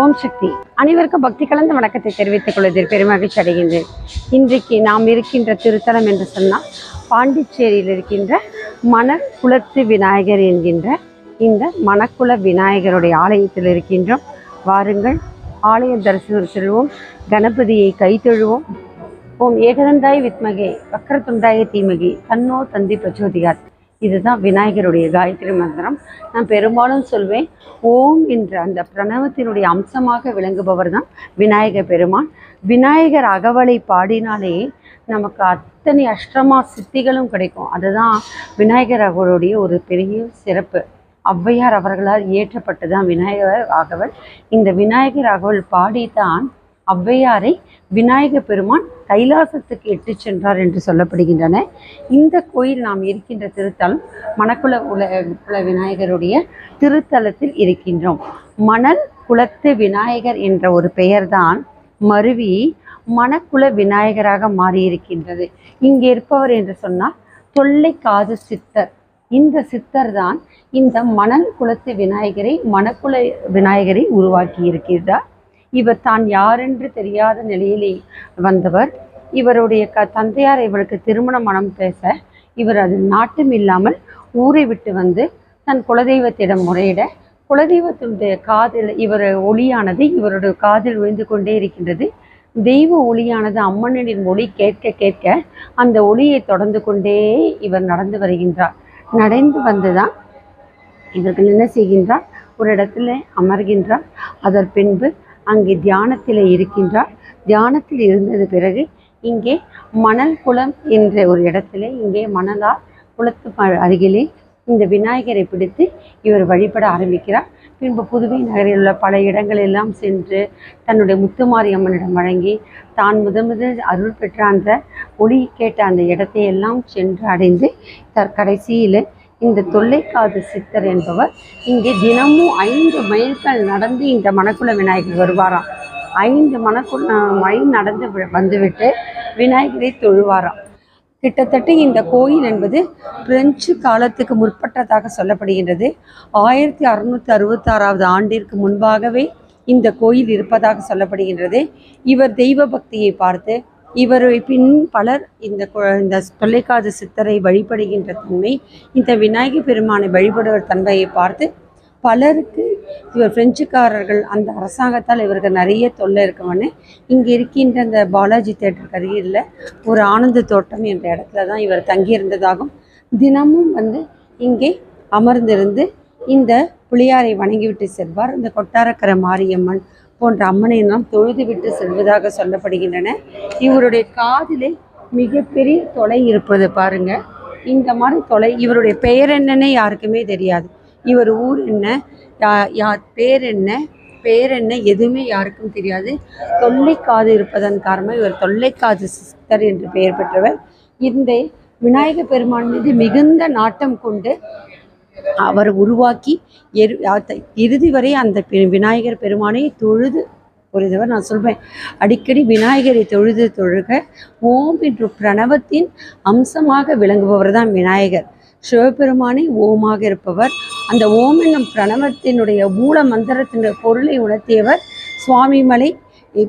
ஓம் சக்தி. அனைவருக்கும் பக்தி கலந்த வணக்கத்தை தெரிவித்துக் கொள்வதில் பெருமகிழ்ச்சி அடைகின்றேன். இன்றைக்கு நாம் இருக்கின்ற திருத்தலம் என்று சொன்னால் பாண்டிச்சேரியில் இருக்கின்ற மணக்குளத்து விநாயகர் என்கின்ற இந்த மணக்குள விநாயகருடைய ஆலயத்தில் இருக்கின்றோம். வாருங்கள் ஆலய தரிசனம் செல்வோம் கணபதியை கைத்தழுவோம். ஓம் ஏகதந்தாய் வித்மகே வக்கரத்துண்டாய தீமகி தன்னோ தந்தி பிரச்சோதிகார் இதுதான் விநாயகருடைய காயத்ரி மந்திரம். நான் பெரும்பாலும் சொல்வேன் ஓம் என்ற அந்த பிரணவத்தினுடைய அம்சமாக விளங்குபவர் தான் விநாயக பெருமான். விநாயகர் அகவலை பாடினாலே நமக்கு அத்தனை அஷ்டமா சித்திகளும் கிடைக்கும். அதுதான் விநாயகர் அவருடைய ஒரு பெரிய சிறப்பு. ஔவையார் அவர்களால் இயற்றப்பட்டதான் விநாயகர் அகவல் இந்த விநாயகர் அகவல் பாடித்தான் ஔவையாரை விநாயக பெருமான் கைலாசத்துக்கு எட்டு சென்றார் என்று சொல்லப்படுகின்றன. இந்த கோயில் நாம் இருக்கின்ற திருத்தலம் மணக்குள உல குல விநாயகருடைய திருத்தலத்தில் இருக்கின்றோம். மணல் குளத்து விநாயகர் என்ற ஒரு பெயர்தான் மருவி மணக்குள விநாயகராக மாறியிருக்கின்றது. இங்கே இருப்பவர் என்று சொன்னால் தொல்லை காது சித்தர். இந்த சித்தர் தான் இந்த மணல் குளத்து விநாயகரை மணக்குள விநாயகரை உருவாக்கி இருக்கிறார் இவர் தான் யாரென்று தெரியாத நிலையிலே வந்தவர். இவருடைய க தந்தையார் இவருக்கு திருமண மனம் பேச இவர் அது நாட்டும் இல்லாமல் ஊரை விட்டு வந்து தன் குலதெய்வத்திடம் முறையிட குலதெய்வத்தினுடைய காதில் இவர் ஒளியானது இவருடைய காதில் விழுந்து கொண்டே இருக்கின்றது. தெய்வ ஒளியானது அம்மனின் ஒளி கேட்க கேட்க அந்த ஒளியை தொடர்ந்து கொண்டே இவர் நடந்து வருகின்றார். நடந்து வந்துதான் இவர்கள் என்ன செய்கின்றார்? ஒரு இடத்துல அமர்கின்றார். அதன் பின்பு அங்கே தியானத்தில் இருக்கின்றார். தியானத்தில் இருந்தது பிறகு இங்கே மணல் குளம் என்ற ஒரு இடத்துல இங்கே மணலார் குளத்து அருகிலே இந்த விநாயகரை பிடித்து இவர் வழிபட ஆரம்பிக்கிறார். பின்பு புதுவை நகரில் உள்ள பல இடங்களெல்லாம் சென்று தன்னுடைய முத்துமாரி அம்மனிடம் வழங்கி தான் முதன் முதல் அருள் பெற்ற அந்த ஒளி கேட்ட அந்த இடத்தை எல்லாம் சென்று அடைந்து தற்கடைசியில் இந்த தொல்லைக்காது சித்தர் என்பவர் இங்கே தினமும் ஐந்து மைல்கள் நடந்து இந்த மணக்குள விநாயகர் வருவாராம். ஐந்து மணக்குள மைல் நடந்து வி- வந்துவிட்டு விநாயகரை தொழுவாராம். கிட்டத்தட்ட இந்த கோயில் என்பது பிரெஞ்சு காலத்துக்கு முற்பட்டதாக சொல்லப்படுகின்றது. ஆயிரத்தி அறுநூற்றி அறுபத்தாறாவது ஆண்டிற்கு முன்பாகவே இந்த கோயில் இருப்பதாக சொல்லப்படுகின்றது. இவர் தெய்வ பக்தியை பார்த்து இவரை பின் பலர் இந்த கொ- இந்த தொல்லைக்காது சித்தரை வழிபடுகின்ற தன்மை இந்த விநாயகர் பெருமானை வழிபடுவர் தன்மையை பார்த்து பலருக்கு இவர் பிரெஞ்சுக்காரர்கள் அந்த அரசாங்கத்தால் இவருக்கு நிறைய தொல்லை இருக்கவன்னு இங்கே இருக்கின்ற இந்த பாலாஜி தேட்டருக்கு அருகில் ஒரு ஆனந்த தோட்டம் என்ற இடத்துல தான் இவர் தங்கியிருந்ததாகும் தினமும் வந்து இங்கே அமர்ந்திருந்து இந்த புளியாரை வணங்கிவிட்டு செல்வார். இந்த கொட்டாரக்கரை மாரியம்மன் போன்ற அம்மனை எல்லாம் தொழுது விட்டு செல்வதாக சொல்லப்படுகின்றன. இவருடைய காதிலே மிகப்பெரிய தொலை இருப்பது பாருங்க. இந்த மாதிரி தொலை இவருடைய பெயர் என்னன்னே யாருக்குமே தெரியாது. இவர் ஊர் என்ன யா- யார் பேர் என்ன பேர் என்ன எதுவுமே யாருக்கும் தெரியாது. தொல்லைக்காது இருப்பதன் காரணமாக இவர் தொல்லைக்காது சித்தர் என்று பெயர் பெற்றவர். இந்த விநாயக பெருமான் மீது மிகுந்த நாட்டம் கொண்டு அவர் உருவாக்கி எரு இறுதி வரை அந்த பெ- விநாயகர் பெருமானை தொழுது ஒரு தடவை நான் சொல்வேன் அடிக்கடி விநாயகரை தொழுது தொழுக ஓம் என்ற பிரணவத்தின் அம்சமாக விளங்குபவர் தான் விநாயகர். சிவபெருமானை ஓமாக இருப்பவர். அந்த ஓம் என்னும் பிரணவத்தினுடைய மூல மந்திரத்தினுடைய பொருளை உணர்த்தியவர் சுவாமிமலை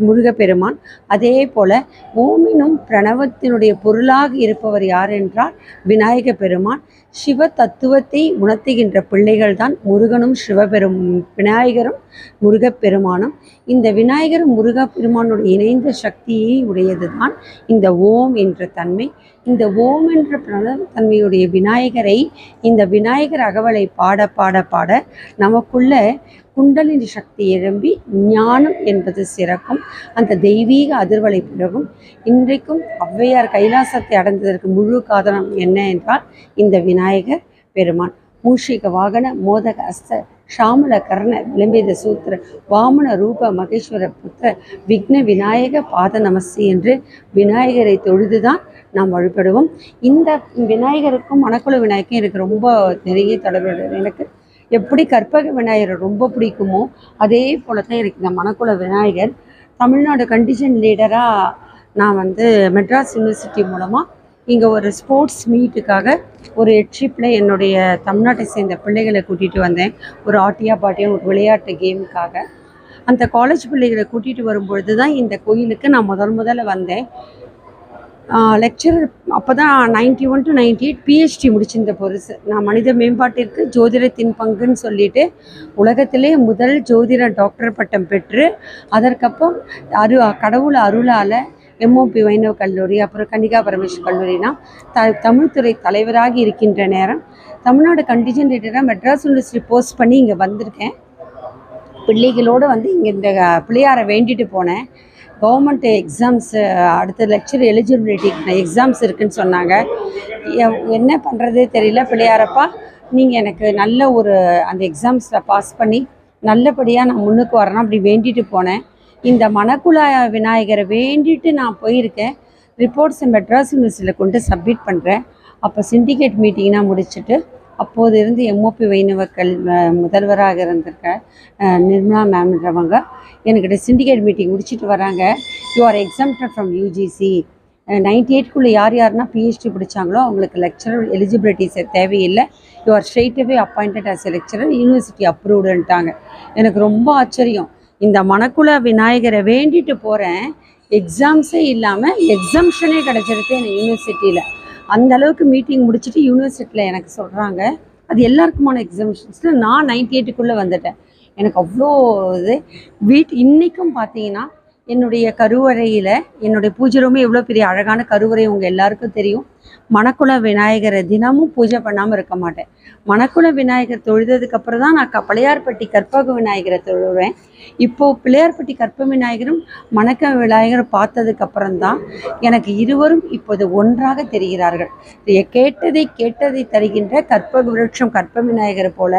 முருகப்பெருமான். அதே போல ஓமினும் பிரணவத்தினுடைய பொருளாக இருப்பவர் யார் என்றால் விநாயக பெருமான். சிவ தத்துவத்தை உணர்த்துகின்ற பிள்ளைகள்தான் முருகனும் சிவபெரும் விநாயகரும் முருகப்பெருமானும். இந்த விநாயகரும் முருகப்பெருமானுடைய இணைந்த சக்தியை உடையது தான் இந்த ஓம் என்ற தன்மை. இந்த ஓம் என்ற பிரணவ தன்மையுடைய விநாயகரை இந்த விநாயகர் அகவலை பாட பாட பாட நமக்குள்ள குண்டலினி சக்தி எழும்பி ஞானம் என்பது சிறக்கும். அந்த தெய்வீக அதிர்வலை பிறகும் இன்றைக்கும் ஔவையார் கைலாசத்தை அடைந்ததற்கு முழு காரணம் என்ன என்றால் இந்த விநாயகர் பெருமான். மூஷிக வாகன மோதக அஸ்த ஷாமல கர்ண விளம்பித சூத்திர வாமன ரூப மகேஸ்வர புத்திர விக்ன விநாயக பாத நமஸ்தி என்று விநாயகரை தொழுதுதான் நாம் வழிபடுவோம். இந்த விநாயகருக்கும் மணக்குள விநாயகருக்கும் எனக்கு ரொம்ப நிறைய தொடர்பு எனக்கு எப்படி கற்பக விநாயகர் ரொம்ப பிடிக்குமோ அதே போல தான் எனக்கு இந்த மணக்குள விநாயகர் தமிழ்நாடு கண்டிஷன் லீடராக நான் வந்து மெட்ராஸ் யூனிவர்சிட்டி மூலமாக இங்கே ஒரு ஸ்போர்ட்ஸ் மீட்டுக்காக ஒரு ட்ரிப்பில் என்னுடைய தமிழ்நாட்டை சேர்ந்த பிள்ளைகளை கூட்டிகிட்டு வந்தேன். ஒரு ஆட்டியா பாட்டியா ஒரு விளையாட்டு கேமுக்காக அந்த காலேஜ் பிள்ளைகளை கூட்டிகிட்டு வரும்பொழுது தான் இந்த கோயிலுக்கு நான் முதல் முதல்ல வந்தேன். லெக்சரர் அப்போ தான் ninety one to ninety eight PhD முடிச்சிருந்த பொருசு. நான் மனித மேம்பாட்டிற்கு ஜோதிடத்தின் பங்குன்னு சொல்லிட்டு உலகத்திலே முதல் ஜோதிட டாக்டர் பட்டம் பெற்று அதற்கப்புறம் அரு கடவுள் அருளால் எம்ஓபி வைணவ கல்லூரி அப்புறம் கன்னிகா பரமேஸ்வர் கல்லூரினா த தமிழ்துறை தலைவராக இருக்கின்ற நேரம். தமிழ்நாடு கண்டிஜென்ட் லீடராக மெட்ராஸ் யூனிவர்சிட்டி போஸ்ட் பண்ணி இங்கே வந்திருக்கேன். பிள்ளைகளோடு வந்து இங்கே இந்த பிள்ளையாரை வேண்டிட்டு போனேன். கவர்மெண்ட் எக்ஸாம்ஸ் அடுத்த லெக்சர் எலிஜிபிலிட்டி எக்ஸாம்ஸ் இருக்குன்னு சொன்னாங்க. என்ன பண்ணுறதே தெரியல. பிள்ளையாரப்பா நீங்கள் எனக்கு நல்ல ஒரு அந்த எக்ஸாம்ஸில் பாஸ் பண்ணி நல்லபடியாக நான் முன்னுக்கு வரணும். அப்படி வேண்டிட்டு போனேன். இந்த மணக்குழா விநாயகரை வேண்டிட்டு நான் போயிருக்கேன். ரிப்போர்ட்ஸை மெட்ராஸ் யூனிவர்சிட்டியில் கொண்டு சப்மிட் பண்ணுறேன் அப்போ சிண்டிகேட் மீட்டிங்னா முடிச்சுட்டு அப்போது இருந்து எம்ஓபி வைணவ கல் முதல்வராக இருந்திருக்க நிர்மலா மேம்ன்றவங்க என்கிட்ட சிண்டிகேட் மீட்டிங் முடிச்சுட்டு வராங்க. You are exempted from UGC ninety எயிட்குள்ளே யார் யாருன்னா பிஹெச்டி பிடிச்சாங்களோ அவங்களுக்கு லெக்சரர் எலிஜிபிலிட்டிஸ் தேவையில்லை. You are straightaway appointed as a lecturer university அப்ரூவ்டுன்ட்டாங்க எனக்கு ரொம்ப ஆச்சரியம். இந்த மணக்குள விநாயகரை வேண்டிட்டு போகிறேன் எக்ஸாம்ஸே இல்லாமல் எக்ஸம்ஷனே கிடச்சிருக்கு எனக்கு யூனிவர்சிட்டியில் அந்த அளவுக்கு மீட்டிங் முடிச்சுட்டு யூனிவர்சிட்டியில் எனக்கு சொல்கிறாங்க அது எல்லாருக்குமான எக்ஸாம்ஷன்ஸில் நான் நைன்டி எயிட்டுக்குள்ளே வந்துட்டேன். எனக்கு அவ்வளோ இது. வீட் இன்றைக்கும் பார்த்தீங்கன்னா என்னுடைய கருவறையில் என்னுடைய பூஜை ரூமே எவ்வளோ பெரிய அழகான கருவறை உங்கள் எல்லாருக்கும் தெரியும். மணக்குள விநாயகரை தினமும் பூஜை பண்ணாமல் இருக்க மாட்டேன். மணக்குள விநாயகர் தொழுததுக்கு அப்புறம் தான் நான் க கற்பக விநாயகரை தொழுவேன். இப்போது பிள்ளையார்பட்டி கற்ப விநாயகரும் மணக்க விநாயகரும் பார்த்ததுக்கப்புறம் தான் எனக்கு இருவரும் இப்போது ஒன்றாக தெரிகிறார்கள். கேட்டதை கேட்டதை தருகின்ற கற்பக விருட்சம் கற்ப விநாயகர் போல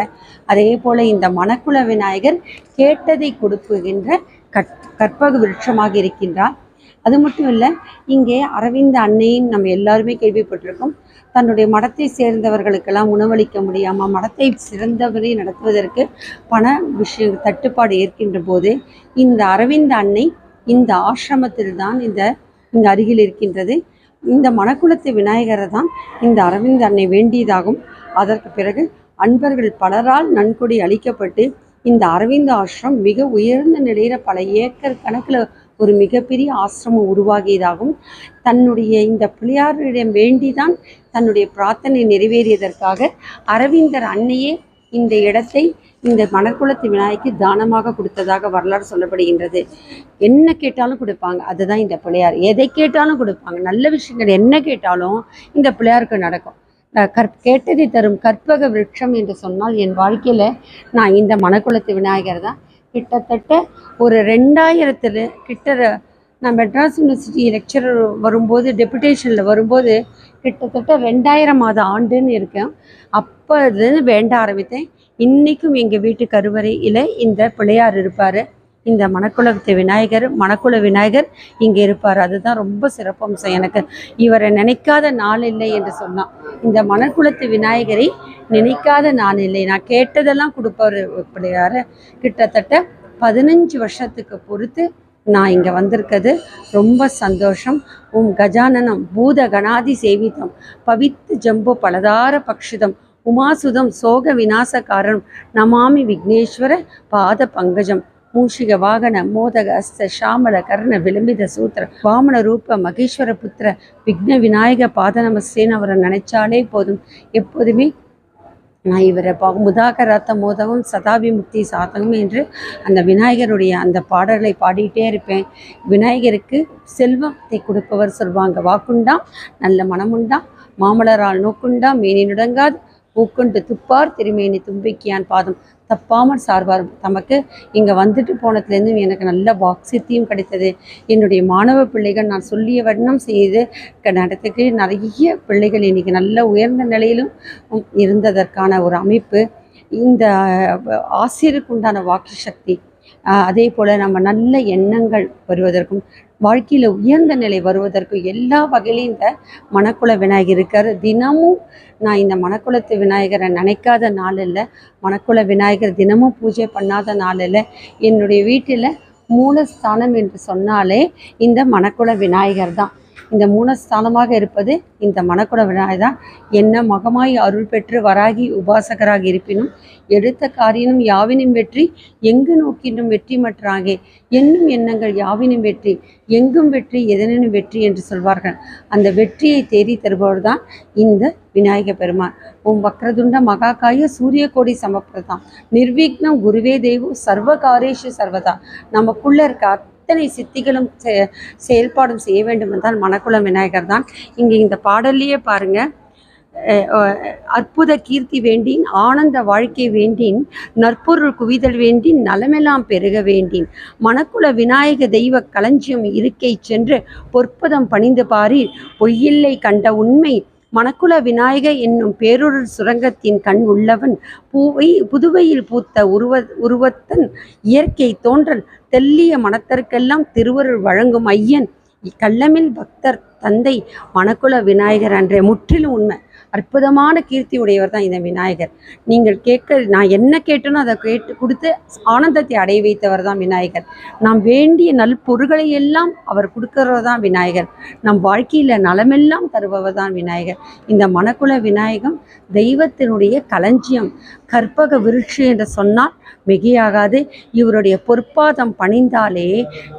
அதே போல் இந்த மணக்குள விநாயகர் கேட்டதை கொடுக்குகின்ற கற் கற்பக விருட்சமாக இருக்கின்றார். அது மட்டும் இல்லை இங்கே அரவிந்த அன்னையும் நம்ம எல்லாருமே கேள்விப்பட்டிருக்கோம். தன்னுடைய மடத்தை சேர்ந்தவர்களுக்கெல்லாம் உணவளிக்க முடியாமல் மடத்தை சிறந்தவரை நடத்துவதற்கு பண விஷய தட்டுப்பாடு ஏற்கின்ற போது இந்த அரவிந்த அன்னை இந்த ஆசிரமத்தில் தான் இந்த இங்கு அருகில் இருக்கின்றது. இந்த மணக்குளத்து விநாயகரை தான் இந்த அரவிந்த் அன்னை வேண்டியதாகும். அதற்கு பிறகு அன்பர்கள் பலரால் நன்கொடை அளிக்கப்பட்டு இந்த அரவிந்த ஆசிரம் மிக உயர்ந்த நிலையில பல ஏக்கர் கணக்கில் ஒரு மிகப்பெரிய ஆசிரமம் உருவாகியதாகும் தன்னுடைய இந்த பிள்ளையாரிடம் வேண்டிதான் தன்னுடைய பிரார்த்தனை நிறைவேறியதற்காக அரவிந்தர் அன்னையே இந்த இடத்தை இந்த மணக்குளத்து விநாயகருக்கு தானமாக கொடுத்ததாக வரலாறு சொல்லப்படுகின்றது. என்ன கேட்டாலும் கொடுப்பாங்க. அதுதான் இந்த பிள்ளையார். எதை கேட்டாலும் கொடுப்பாங்க. நல்ல விஷயங்கள் என்ன கேட்டாலும் இந்த பிள்ளையாருக்கு நடக்கும். கற் கேட்டதை தரும் கற்பக விருட்சம் என்று சொன்னால் என் வாழ்க்கையில் நான் இந்த மணக்குளத்து விநாயகர் தான். கிட்டத்தட்ட ஒரு ரெண்டாயிரத்தில் கிட்ட நான் மெட்ராஸ் யூனிவர்சிட்டி லெக்சரர் வரும்போது டெபுடேஷனில் வரும்போது கிட்டத்தட்ட ரெண்டாயிரம் மாத ஆண்டுன்னு இருக்கேன். அப்போ இருந்து வேண்ட ஆரம்பித்தேன். இன்றைக்கும் எங்கள் வீட்டு கருவறையில் இந்த பிள்ளையார் இருப்பார். இந்த மணக்குளத்து விநாயகர் மணக்குள விநாயகர் இங்கே இருப்பார். அதுதான் ரொம்ப சிறப்பம்சம் எனக்கு இவரை நினைக்காத நாள் இல்லை என்று சொன்னான். இந்த மணக்குளத்து விநாயகரை நினைக்காத நாள் இல்லை. நான் கேட்டதெல்லாம் கொடுப்பார் பிள்ளையார கிட்டத்தட்ட பதினஞ்சு வருஷத்துக்கு பொறுத்து நான் இங்கே வந்திருக்கிறது. ரொம்ப சந்தோஷம். உம் கஜானனம் பூத கணாதி சேவிதம் பவித்து ஜம்பு பலதார பக்ஷிதம் உமாசுதம் சோக விநாசகாரணம் நமாமி விக்னேஸ்வர பாத பங்கஜம் மூஷிக வாகன மோதக அஸ்த ஷாமல கர்ண விளம்பித சூத்திர வாமன ரூப மகேஸ்வர புத்திர விக்ன விநாயக பாதநமஸ்தேன்னு அவரை நினைச்சாலே போதும். எப்போதுமே நான் இவரை பா முதாகராத்த மோதகம் சதாபிமுக்தி சாதகம் என்று அந்த விநாயகருடைய அந்த பாடல்களை பாடிட்டே இருப்பேன். விநாயகருக்கு செல்வத்தை கொடுப்பவர் சொல்வாங்க. வாக்குண்டா நல்ல மனமுண்டா மாமலரால் நோக்குண்டா மேனி நுடங்காது பூக்கொண்டு துப்பார் திருமேனி தும்பிக்கியான் பாதம். தப்பாமல் சார்பார் தமக்கு இங்கே வந்துட்டு போனதுலேருந்து எனக்கு நல்ல வாக்சித்தியும் கிடைத்தது. என்னுடைய மாணவ பிள்ளைகள் நான் சொல்லிய வண்ணம் செய்து நடத்துக்கு நிறைய பிள்ளைகள் இன்னைக்கு நல்ல உயர்ந்த நிலையிலும் இருந்ததற்கான ஒரு அமைப்பு. இந்த ஆசிரியருக்கு உண்டான வாக்கு சக்தி அதே போல் நம்ம நல்ல எண்ணங்கள் வருவதற்கும் வாழ்க்கையில் உயர்ந்த நிலை வருவதற்கும் எல்லா வகையிலையும் இந்த மணக்குள விநாயகர் இருக்கார். தினமும் நான் இந்த மணக்குளத்து விநாயகரை நினைக்காத நாள் இல்லை மணக்குள விநாயகர் தினமும் பூஜை பண்ணாத நாள் இல்லை என்னுடைய வீட்டில் மூலஸ்தானம் என்று சொன்னாலே இந்த மணக்குள விநாயகர் தான். இந்த மூலஸ்தானமாக இருப்பது இந்த மணக்குட விநாயகர் தான். என்ன மகமாய் அருள் பெற்று வராகி உபாசகராக இருப்பினும் எடுத்த காரியனும் யாவினும் வெற்றி எங்கு நோக்கினும் வெற்றி மற்றாகே. என்னும் எண்ணங்கள் யாவினும் வெற்றி எங்கும் வெற்றி எதனினும் வெற்றி என்று சொல்வார்கள். அந்த வெற்றியை தேடி தருபவர் தான் இந்த விநாயக பெருமான். ஓம் வக்ரதுண்ட மகாகாய சூரிய கோடி சமப்பிரதாம். நிர்விக்னம் குருவே தேவு சர்வகாரேஷு சர்வதா. நமக்குள்ள இருக்க அத்தனை சித்திகளும் செ- செயல்பாடும் செய்ய வேண்டும் என்றால் மணக்குள விநாயகர் தான். இங்கே இந்த பாடல்லையே பாருங்க. அற்புத கீர்த்தி வேண்டின் ஆனந்த வாழ்க்கை வேண்டின் நற்பொருள் குவிதல் வேண்டின் நலமெல்லாம் பெருக வேண்டின். மணக்குள விநாயக தெய்வ களஞ்சியம் இருக்கை சென்று பொற்பதம் பணிந்து பாரி பொய்யில்லை கண்ட உண்மை மணக்குள விநாயக என்னும் பேரொருள் சுரங்கத்தின் கண் உள்ளவன் பூவை புதுவையில் பூத்த உருவ உருவத்தன் இயற்கை தோன்றல் தெல்லிய மனத்தற்கெல்லாம் திருவருள் வழங்கும் ஐயன் கள்ளமில் பக்தர் தந்தை மணக்குள விநாயகர் அன்றே. முற்றிலும் உண்மை. அற்புதமான கீர்த்தி உடையவர் தான் இந்த விநாயகர். நீங்கள் கேட்க நான் என்ன கேட்டனோ அதை கேட்டு கொடுத்து ஆனந்தத்தை அடைய வைத்தவர் தான் விநாயகர். நாம் வேண்டிய நல் பொருள்களை எல்லாம் அவர் கொடுக்கிறவர் தான் விநாயகர். நம் வாழ்க்கையில் நலமெல்லாம் தருபவர் தான் விநாயகர். இந்த மனக்குல விநாயகம் தெய்வத்தினுடைய களஞ்சியம். கற்பக விருட்சி என்று சொன்னால் மிகையாகாது. இவருடைய பொற்பாதம் பணிந்தாலே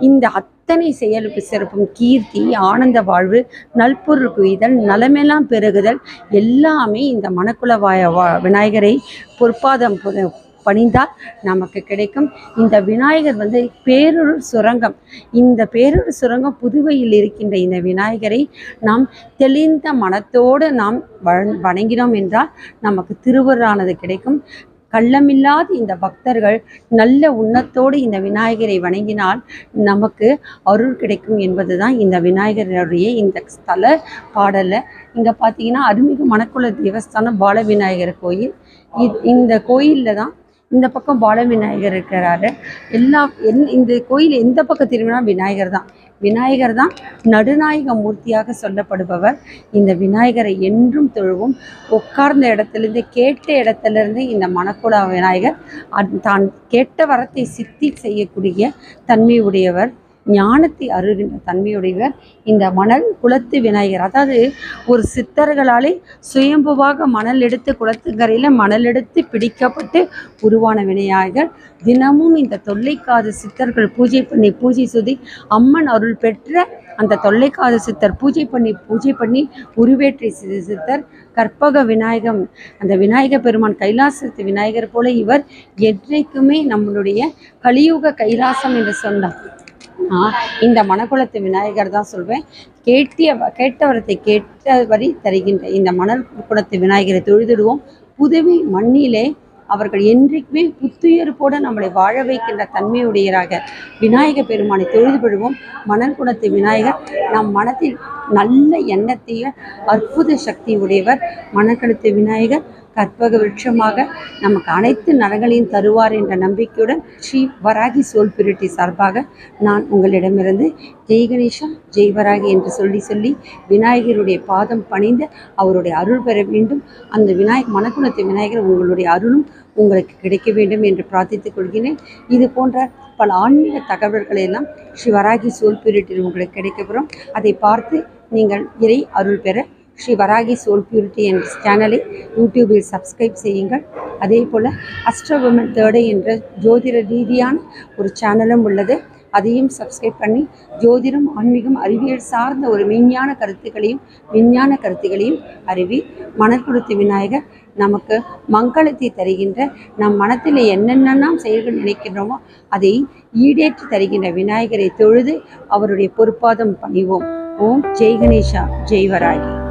இந்த அத்தனை செயலுக்கு சிறப்பும் கீர்த்தி ஆனந்த வாழ்வு நல்பொருள் குவிதல் நலமெல்லாம் பெருகுதல் எல்லாமே இந்த மணக்குள வாய வா- விநாயகரை பொற்பாதம் பணிந்தால் நமக்கு கிடைக்கும். இந்த விநாயகர் வந்து பேரொரு சுரங்கம். இந்த பேரொரு சுரங்கம் புதுவையில் இருக்கின்ற இந்த விநாயகரை நாம் தெளிந்த மனத்தோடு நாம் வணங்கினோம் என்றால் நமக்கு திருவருளானது கிடைக்கும். கள்ளமில்லாத இந்த பக்தர்கள் நல்ல உண்ணத்தோடு இந்த விநாயகரை வணங்கினால் நமக்கு அருள் கிடைக்கும் என்பது தான் இந்த விநாயகருடைய இந்த ஸ்தல பாடலை இங்கே பார்த்தீங்கன்னா அருள்மிகு மணக்குள தேவஸ்தானம் பால விநாயகர் கோயில். இ- இந்த கோயிலில் தான் இந்த பக்கம் பால விநாயகர் இருக்கிறாரு. எல்லா என் இந்த கோயில் எந்த பக்கம் திரும்பினா விநாயகர் தான். விநாயகர் தான் நடுநாயக மூர்த்தியாக சொல்லப்படுபவர். இந்த விநாயகரை என்றும் தொழுவோம். உட்கார்ந்த இடத்துலேருந்து கேட்ட இடத்துலேருந்து இந்த மணக்குள விநாயகர் தான் கேட்ட வரத்தை சித்தி செய்யக்கூடிய தன்மை உடையவர் ஞானத்தை அருகின்ற தன்மையுடையவர். இந்த மணல் குளத்து விநாயகர். அதாவது ஒரு சித்தர்களாலே சுயம்புவாக மணல் எடுத்து குளத்துக்கரையில் மணல் எடுத்து பிடிக்கப்பட்டு உருவான விநாயகர். தினமும் இந்த தொல்லைக்காத சித்தர்கள் பூஜை பண்ணி பூஜை சுதி அம்மன் அருள் பெற்ற அந்த தொல்லைக்காத சித்தர் பூஜை பண்ணி பூஜை பண்ணி உருவேற்றி சித்தர் கற்பக விநாயகம். அந்த விநாயக பெருமான் கைலாசத்து விநாயகர் போல இவர் என்றைக்குமே நம்மளுடைய கலியுக கைலாசம் என்று சொன்னார். இந்த மணக்குளத்து விநாயகர் தான் சொல்வேன். கேட்டிய கேட்டவரத்தை கேட்ட வரி தருகின்ற இந்த மணல் குளத்து விநாயகரை தொழுதிடுவோம். புதுவை மண்ணிலே அவர்கள் என்றைக்குமே புத்துயிர்ப்போடு நம்மளை வாழ வைக்கின்ற தன்மையுடையராக விநாயக பெருமானை தொழுதுபடுவோம் மணல் குணத்து விநாயகர் நம் மனத்தில் நல்ல எண்ணத்தையும் அற்புத சக்தி உடையவர் மணக்கழுத்து விநாயகர். கற்பக விருட்சமாக நமக்கு அனைத்து நலங்களையும் தருவார் என்ற நம்பிக்கையுடன் ஸ்ரீ வராகி சோல் பிரிட்டி சார்பாக நான் உங்களிடமிருந்து ஜெய் கணேஷா ஜெய் வராகி என்று சொல்லி சொல்லி விநாயகருடைய பாதம் பணிந்து அவருடைய அருள் பெற வேண்டும். அந்த விநாயக் மனக்குணத்தை விநாயகர் உங்களுடைய அருளும் உங்களுக்கு கிடைக்க வேண்டும் என்று பிரார்த்தித்துக் கொள்கிறேன். இது போன்ற பல ஆன்மீக தகவல்களை எல்லாம் ஸ்ரீ வராகி சோல் பிரிட்டில் உங்களுக்கு கிடைக்கப்பெறும் அதை பார்த்து நீங்கள் இறை அருள் பெற ஸ்ரீ வராகி சோல் பியூரிட்டி என்ற சேனலை யூடியூபில் சப்ஸ்கிரைப் செய்யுங்கள். அதே போல் அஸ்ட்ரோ உமன் தேர்டை என்ற ஜோதிட ரீதியான ஒரு சேனலும் உள்ளது. அதையும் சப்ஸ்கிரைப் பண்ணி ஜோதிடம் ஆன்மீகம் அறிவியல் சார்ந்த ஒரு விஞ்ஞான கருத்துக்களையும் விஞ்ஞான கருத்துக்களையும் அறிவி மனக்குடுத்து விநாயகர் நமக்கு மங்களத்தை தருகின்ற நம் மனத்தில் என்னென்னலாம் செயல்கள் நினைக்கின்றோமோ அதை ஈடேற்றி தருகின்ற விநாயகரை தொழுது அவருடைய பொறுப்பாதம் பணிவோம். ஓம் ஜெய் கணேஷா ஜெய்வராகி